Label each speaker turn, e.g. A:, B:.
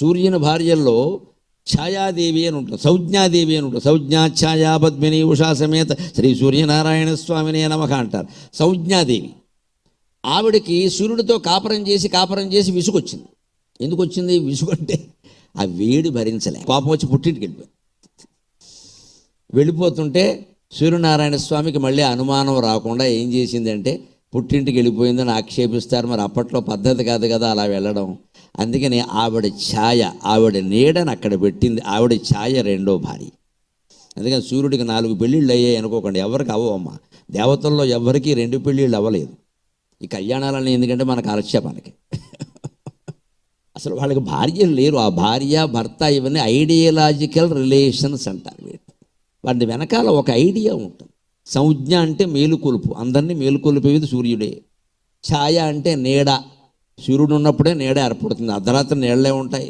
A: సూర్యుని భార్యల్లో ఛాయాదేవి అని ఉంటుంది. సౌజ్ఞాదేవి అని ఉంటుంది. సౌజ్ఞా ఛాయా పద్మిని ఉషా సమేత శ్రీ సూర్యనారాయణ స్వామిని నమక అంటారు. సౌజ్ఞాదేవి. ఆవిడకి సూర్యుడితో కాపరం చేసి కాపరం చేసి విసుగొచ్చింది. ఎందుకు వచ్చింది విసుగు అంటే ఆ వేడి భరించలే. కోపం వచ్చి పుట్టింటికి వెళ్ళిపోయింది. వెళ్ళిపోతుంటే సూర్యనారాయణ స్వామికి మళ్ళీ అనుమానం రాకుండా ఏం చేసిందంటే పుట్టింటికి వెళ్ళిపోయిందని ఆక్షేపిస్తారు. మరి అప్పట్లో పద్ధతి కాదు కదా అలా వెళ్ళడం. అందుకని ఆవిడ ఛాయ ఆవిడ నీడని అక్కడ పెట్టింది. ఆవిడ ఛాయ రెండో భార్య. అందుకని సూర్యుడికి నాలుగు పెళ్ళిళ్ళు అయ్యాయి అనుకోకండి. ఎవరికి అవ్వమ్మా దేవతల్లో ఎవరికి రెండు పెళ్ళిళ్ళు అవ్వలేదు. ఈ కళ్యాణాలని ఎందుకంటే మనకు ఆలస్యపానికి. అసలు వాళ్ళకి భార్యలు లేరు. ఆ భార్య భర్త ఇవన్నీ ఐడియలాజికల్ రిలేషన్స్ అంటారు వీటి వాటి వెనకాల ఒక ఐడియా ఉంటుంది. సంజ్ఞ అంటే మేలుకొలుపు. అందరినీ మేలుకొలిపేది సూర్యుడే. ఛాయ అంటే నీడ. సూర్యుడు ఉన్నప్పుడే నీడ ఏర్పడుతుంది. అర్ధరాత్రి నీళ్ళే ఉంటాయి.